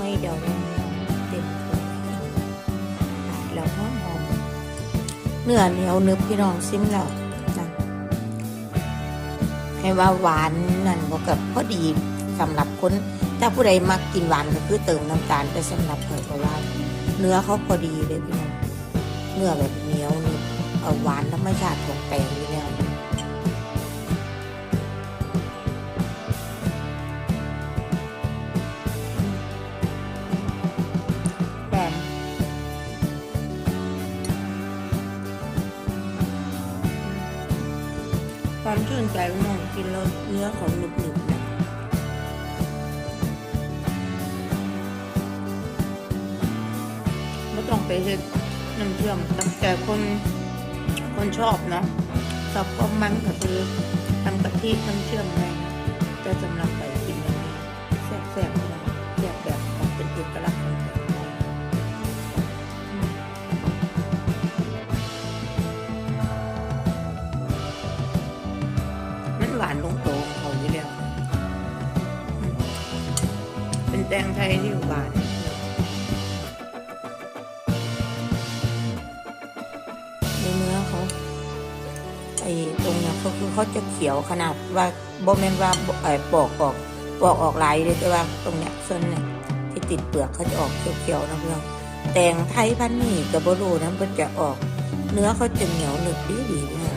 น่วยเดียวเลยเต็มเลยแล้วหอมหอมเนื้อเหนียวนึบพี่น้องซิมแล้วจ้ะให้ว่าหวานนั่นก็กับพอดีสำหรับคนถ้าผู้ใดมักกินหวานก็คือเติมน้ำตาลแต่สำหรับข่อยก็ว่า เนื้อเขาพอดีเลยพี่น้องเนื้อแบบเหนียวนึบเอหวานธรรมชาติของแปลงนี่แล้ว ความชื่นใจพี่น้องกินแล้วเนื้อของหนึบๆนะไม่ต้องไปเห็ดน้ำเชื่อมแต่คนคนชอบเนาะชอบความมันก็คือทำกะทิน้ำเชื่อมไรนะแต่สำหรับไปกินแบบนี้แซ่บๆเล แตงไทยที่หวาน ในเนื้อเขาไอ้ตรงเนี้ยเขาคือเขาจะเขียวขนาดว่าโบแมนว่าบ่ไอ้ปอกออกปอกออกลายเลยแต่ว่าตรงเนี้ยส่วนเนี่ยที่ติดเปลือกเขาจะออกเขียวๆนะเพื่อนแตงไทยพันนี่กับโบโลนั้นมันจะออก เนื้อเขาจะเหนียวหนึบดีดีๆนะ